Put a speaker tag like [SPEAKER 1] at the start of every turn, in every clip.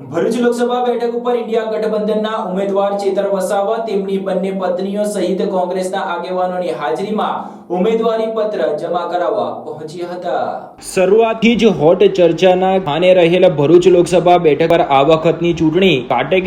[SPEAKER 1] ભરૂચ લોકસભા બેઠક ઉપર ઇન્ડિયા ગઠબંધનના ઉમેદવાર ચેતર વસાવા તેમની બંને પત્નીઓ સહિત કોંગ્રેસના આગેવાનોની હાજરીમાં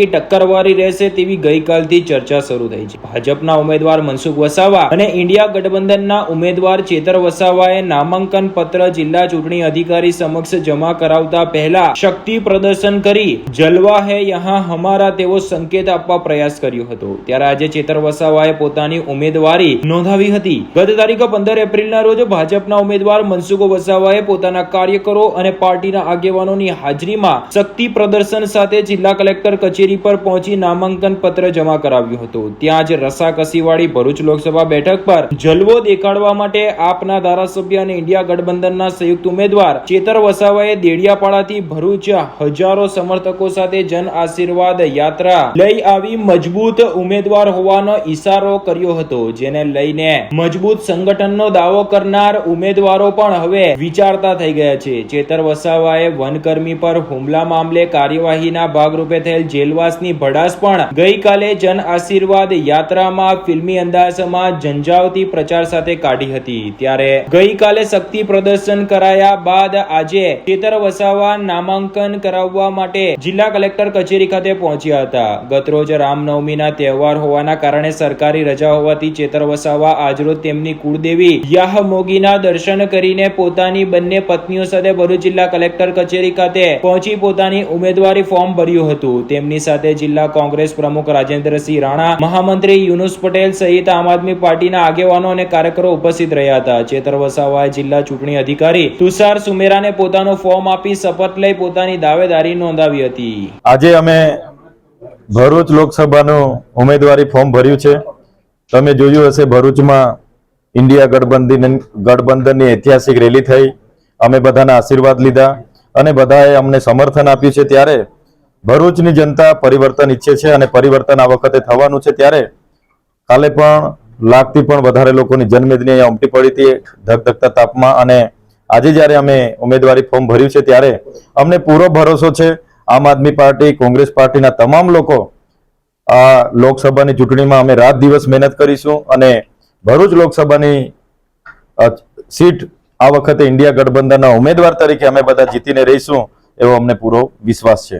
[SPEAKER 1] ટક્કરવાળી રહેશે તેવી ગઈકાલથી ચર્ચા શરૂ થઈ છે. ભાજપના ઉમેદવાર મનસુખ વસાવા અને ઇન્ડિયા ગઠબંધનના ઉમેદવાર ચેતર વસાવાએ નામાંકન પત્ર જિલ્લા ચૂંટણી અધિકારી સમક્ષ જમા કરાવતા પહેલા શક્તિ પ્રદર્શન કરી જલવા હે યહાં હમારા તેવો સંકેત આપવા પ્રયાસ કર્યો હતો. ત્યારે આજે ચેતર વસાવાએ પોતાની ઉમેદવારી નોંધાવી હતી. ગત તારીખ પંદર એપ્રિલના રોજ ભાજપના ઉમેદવાર મનસુખો વસાવાએ પોતાના કાર્યકરો અને પાર્ટીના આગેવાનોની હાજરીમાં શક્તિ પ્રદર્શન સાથે જિલ્લા કલેક્ટર કચેરી પર પહોંચી નામાંકન પત્ર જમા કરાવ્યું હતું. ત્યાં જ રસાકસીવાળી ભરૂચ લોકસભા બેઠક પર જલવો દેખાડવા માટે આપના ધારાસભ્ય અને ઇન્ડિયા ગઠબંધનના સંયુક્ત ઉમેદવાર ચેતર વસાવાએ દેડિયાપાડાથી ભરૂચ હજારો સમર્થકો સાથે જન આશીર્વાદ યાત્રા લઈ આવી મજબૂત ઉમેદવાર હોવાનો ઈશારો કર્યો હતો, જેને લઈને મજબૂત સંગઠનનો દાવો કરનાર ઉમેદવારો પણ હવે વિચારતા થઈ ગયા છે. ચેતર વસાવાએ વનકર્મી પર હુમલા મામલે કાર્યવાહીના ભાગરૂપે થયેલ જેલવાસની ભડાસ પણ ગઈકાલે જન આશીર્વાદ યાત્રામાં ફિલ્મી અંદાજમાં ઝંઝાવતી પ્રચાર સાથે કાઢી હતી. ત્યારે ગઈકાલે શક્તિ પ્રદર્શન કરાયા બાદ આજે ચેતર વસાવા નામાંકન કરાવવા માટે જિલ્લા કલેક્ટર કચેરી ખાતે પહોંચ્યા હતા. ગતરોજ રામનવમીના તહેવાર હોવાના કારણે સરકારી રજા હોવાથી ચેતર વસાવા આજરોજ તેમની કુળદેવી યાહ મોગીના દર્શન કરીને પોતાની બંને પત્નીઓ સાથે ભરૂચ જિલ્લા કલેક્ટર કચેરી ખાતે પહોંચી પોતાની ઉમેદવારી ફોર્મ ભર્યું હતું. તેમની સાથે જિલ્લા કોંગ્રેસ પ્રમુખ રાજેન્દ્રસિંહ રાણા, મહામંત્રી યુનુસ પટેલ સહિત આમ આદમી પાર્ટીના આગેવાનો અને કાર્યકરો ઉપસ્થિત રહ્યા હતા. ચેતર વસાવાએ જિલ્લા ચૂંટણી અધિકારી તુષાર સુમેરાને પોતાનું ફોર્મ આપી શપથ લઈ પોતાની દાવેદારી નોંધાવી હતી.
[SPEAKER 2] આજે અમે ભરૂચ લોકસભાનું ઉમેદવારી ફોર્મ ભર્યું છે. તમે જોયું હશે, ભરૂચમાં ઇન્ડિયા ગઠબંધન ગઠબંધનની ઐતિહાસિક રેલી થઈ. અમે બધાના આશીર્વાદ લીધા અને બધાએ અમને સમર્થન આપ્યું છે. ત્યારે ભરૂચની જનતા પરિવર્તન ઈચ્છે છે અને પરિવર્તન આ વખતે થવાનું છે. ત્યારે કાલે પણ લાખથી પણ વધારે લોકોની જનમેદની અહીંયા ઉમટી પડી હતી. ધગધગતા તાપમાં અને આજે જ્યારે અમે ઉમેદવારી ફોર્મ ભર્યું છે, ત્યારે અમને પૂરો ભરોસો છે. આમ આદમી પાર્ટી, કોંગ્રેસ પાર્ટીના તમામ લોકો આ લોકસભાની ચૂંટણીમાં અમે રાત દિવસ મહેનત કરીશું અને ભરૂચ લોકસભાની સીટ આ વખતે ઇન્ડિયા ગઠબંધનના ઉમેદવાર તરીકે અમે બધા જીતીને રહીશું એવો અમને પૂરો વિશ્વાસ છે.